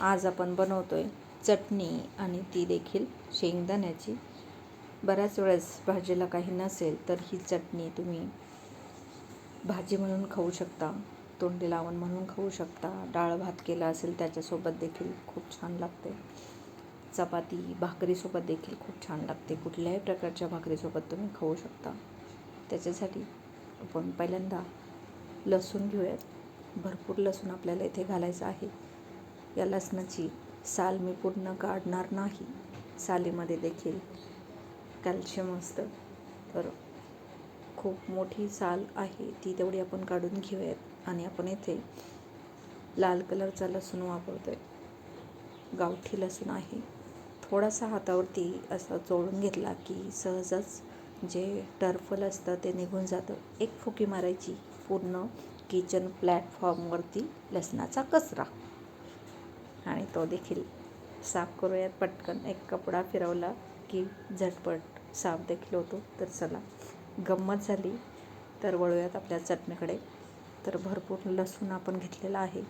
आज आपण बनवतो आहे चटणी आणि ती देखील शेंगदाण्याची. बऱ्याच वेळेस भाजीला काही नसेल तर ही चटणी तुम्ही भाजी म्हणून खाऊ शकता तोंडी लावण म्हणून खाऊ शकता. डाळ भात केला असेल त्याच्यासोबत देखील खूप छान लागते. चपाती भाकरीसोबत देखील खूप छान लागते. कुठल्याही प्रकारच्या भाकरीसोबत तुम्ही खाऊ शकता. त्याच्यासाठी आपण पहिल्यांदा लसूण घेऊयात. भरपूर लसूण आपल्याला इथे घालायचं आहे. या लसणाची साल मी पूर्ण काढणार नाही. सालीमध्ये देखील कॅल्शियम असतं. तर खूप मोठी साल आहे. ती तेवढी आपण काढून घेऊयात आणि आपण येथे लाल कलरचा लसूण वापरतो आहे गावठी लसूण आहे. थोडासा हातावरती असा चोळून घेतला की सहजच जे टर्फल असतं ते निघून जातं. एक फुकी मारायची पूर्ण किचन प्लॅटफॉर्मवरती लसणाचा कचरा. तो देखील साफ करूयात. पटकन एक कपडा फिरवला की झटपट साफ देखील होतो. तर चला गंमत झाली. तर वळूयात आपल्या चटणीकडे. तर भरपूर लसूण आपण घेतलेला आहे.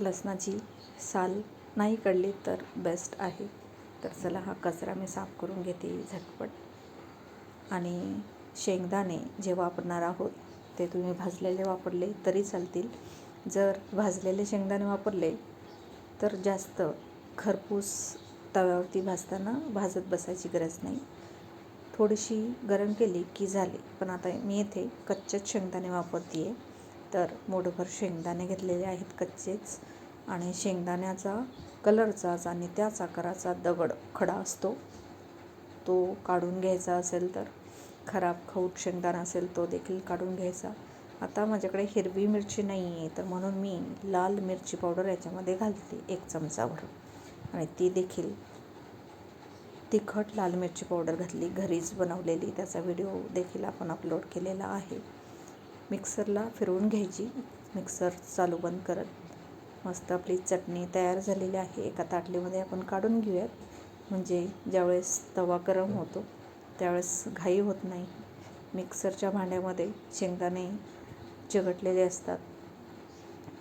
लसणाची साल नाही काढली तर बेस्ट आहे. तर चला हा कचरा मी साफ करून घेते झटपट. आणि शेंगदाणे जे वापरणार आहोत ते तुम्ही भाजलेले वापरले तरी चालतील. जर भाजलेले शेंगदाणे वापरले तर जास्त खरपूस तव्यावरती भाजताना भाजत बसायची गरज नाही. थोडीशी गरम केली की झाली. पण आता मी येथे कच्चेच शेंगदाणे वापरते आहे तर मोठभर शेंगदाणे घेतलेले आहेत कच्चेच. आणि शेंगदाण्याचा कलरचाच आणि त्याच आकाराचा दगड खडा असतो. तो काढून घ्यायचा असेल तर खराब खऊट शेंगदाणा असेल तो देखील काढून घ्यायचा. आता माझ्याकडे हिरवी मिरची नाही आहे तर म्हणून मी लाल मिरची पावडर याच्यामध्ये घालते एक चमचाभर. आणि ती देखील तिखट लाल मिरची पावडर घातली घरीच बनवलेली. त्याचा व्हिडिओ देखील आपण अपलोड केलेला आहे. मिक्सरला फिरवून घ्यायची. मिक्सर चालू बंद करत मस्त आपली चटणी तयार झालेली आहे. एका ताटलीमध्ये आपण काढून घेऊयात. म्हणजे ज्यावेळेस तवा गरम होतो त्यावेळेस घाई होत नाही. मिक्सरच्या भांड्यामध्ये शेंगदाणे चिकटलेले असतात.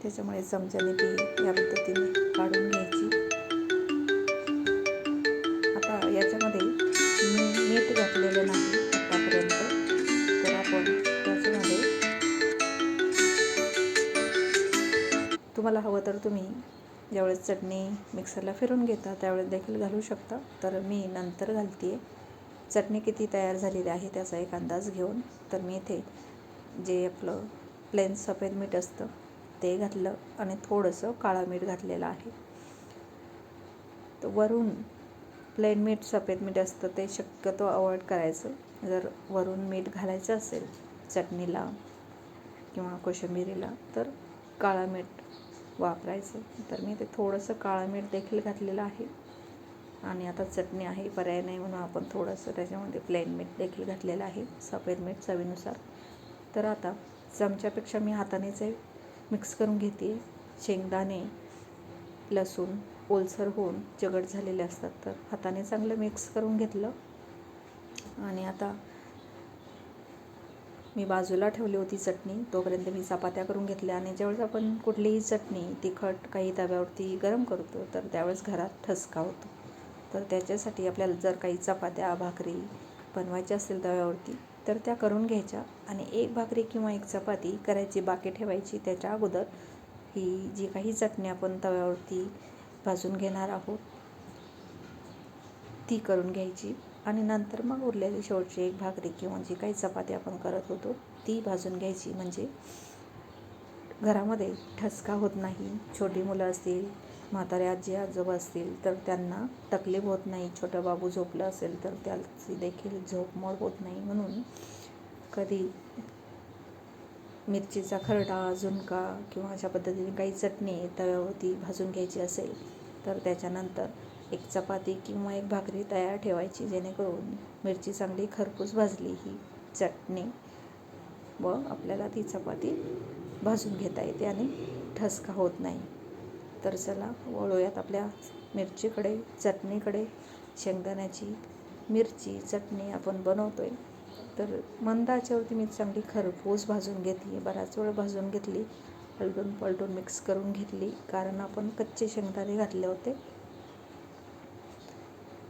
त्याच्यामुळे चमच्याने ती या पद्धतीने काढून घ्यायची. आता याच्यामध्ये मी मीठ घातलेलं नाही आतापर्यंत. तर आपण त्याच्यामध्ये तुम्हाला हवं तर तुम्ही ज्यावेळेस चटणी मिक्सरला फिरून घेता त्यावेळेस देखील घालू शकता. तर मी नंतर घालते चटणी किती तयार झालेली आहे त्याचा एक अंदाज घेऊन. तर मी इथे जे आपलं प्लेन सफेद मीठ असतं. ते घातलं आणि थोडंसं काळं मीठ घातलेलं आहे. तर वरून प्लेन मीठ सफेद मीठ असतं ते शक्यतो अवॉइड करायचं. जर वरून मीठ घालायचं असेल चटणीला किंवा कोशिंबिरीला तर काळं मीठ वापरायचं. तर मी ते थोडंसं काळं मीठ देखील घातलेलं आहे. आणि आता चटणी आहे पर्याय नाही म्हणून आपण थोडंसं त्याच्यामध्ये प्लेन मीठ देखील घातलेलं आहे सफेद मीठ चवीनुसार. तर आता चमच्यापेक्षा मी हातानेच मिक्स करून घेते. शेंगदाणे लसूण ओलसर होऊन जगट झालेले असतात तर हाताने चांगलं मिक्स करून घेतलं. आणि आता मी बाजूला ठेवली होती चटणी. तोपर्यंत मी चपात्या करून घेतल्या आणि ज्यावेळेस आपण कुठलीही चटणी तिखट काही तव्यावरती गरम करतो तर त्यावेळेस घरात ठसका होतो. तर त्याच्यासाठी आपल्याला जर काही चपात्या भाकरी बनवायच्या असेल तव्यावरती तर त्या करून घ्यायच्या आणि एक भाकरी किंवा एक चपाती करायची बाकी ठेवायची. त्याच्या अगोदर ही जी काही चटणी आपण तव्यावरती भाजून घेणार आहोत ती करून घ्यायची. आणि नंतर मग उरलेली शेवटची एक भाकरी किंवा जी काही चपाती आपण करत होतो ती भाजून घ्यायची. म्हणजे घरामध्ये ठसका होत नाही छोटी मुलं असतील म्हातारे आजी आजोबा असतील तर त्यांना तकलीफ होत नाही. छोटा बाबू झोपला असेल तर त्याची देखील झोप मोड होत नाही म्हणून कधी मिरचीचा खरडा झुणका किंवा अशा पद्धतीने काही चटणी तव्यावरती भाजून घ्यायची असेल तर त्याच्यानंतर एक चपाती किंवा एक भाकरी तयार ठेवायची जेणेकरून मिरची चांगली खरपूस भाजली ही चटणी व आपल्याला ती चपाती भाजून घेता येते आणि ठसका होत नाही. तर चला वळूयात आपल्या मिरचीकडे चटणीकडे. शेंगदाण्याची मिरची चटणी आपण बनवतो आहे तर मंद आचेवरती मी चांगली खरपूस भाजून घेतली. बराच वेळ भाजून घेतली. हलटून पलटून मिक्स करून घेतली. कारण आपण कच्चे शेंगदाणे घातले होते.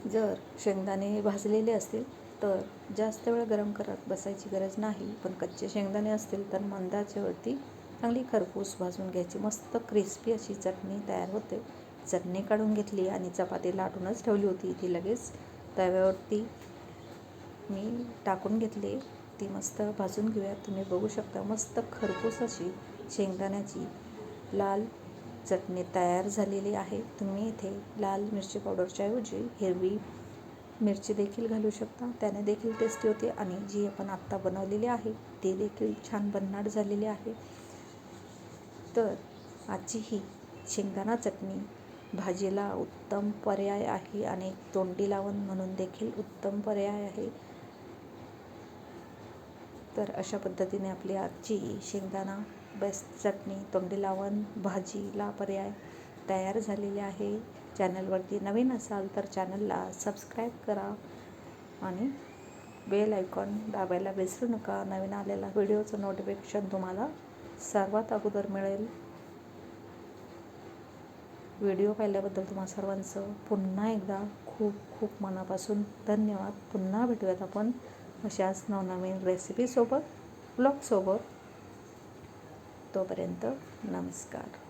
जर शेंगदाणे भाजलेले असतील तर जास्त वेळ गरम करत बसायची गरज नाही. पण कच्चे शेंगदाणे असतील तर मंदाच्यावरती चांगली खरपूस भाजून घ्यायची. मस्त क्रिस्पी अशी चटणी तयार होते. चटणी काढून घेतली आणि चपाती लाटूनच ठेवली होती. ती लगेच तव्यावरती मी टाकून घेतली. ती मस्त भाजून घेऊया. तुम्ही बघू शकता मस्त खरपूस अशी शेंगदाण्याची लाल चटणी तयार झालेली आहे. तुम्ही इथे लाल मिरची पावडरच्या ऐवजी हिरवी मिरची देखील घालू शकता. त्याने देखील टेस्टी होते आणि जी आपण आत्ता बनवलेली आहे ती देखील छान भन्नाट झालेली आहे. तर आजची ही शेंगदाणा चटणी भाजीला उत्तम पर्याय आहे आणि तोंडी लावण म्हणून देखील उत्तम पर्याय आहे. तर अशा पद्धतीने आपली आजची शेंगदाणा बेस्ट चटणी तोंडी लावण भाजीला पर्याय तयार झालेली आहे. चॅनलवरती नवीन असाल तर चॅनलला सबस्क्राईब करा आणि बेल आयकॉन दाबायला विसरू नका. नवीन आलेला व्हिडिओचं नोटिफिकेशन तुम्हाला सर्वात अगोदर मिळेल. व्हिडिओ पाहिल्याबद्दल तुम्हा सर्वांचं पुन्हा एकदा खूप खूप मनापासून धन्यवाद. पुन्हा भेटूयात आपण अशाच नवनवीन रेसिपीसोबत ब्लॉगसोबत तोपर्यंत नमस्कार.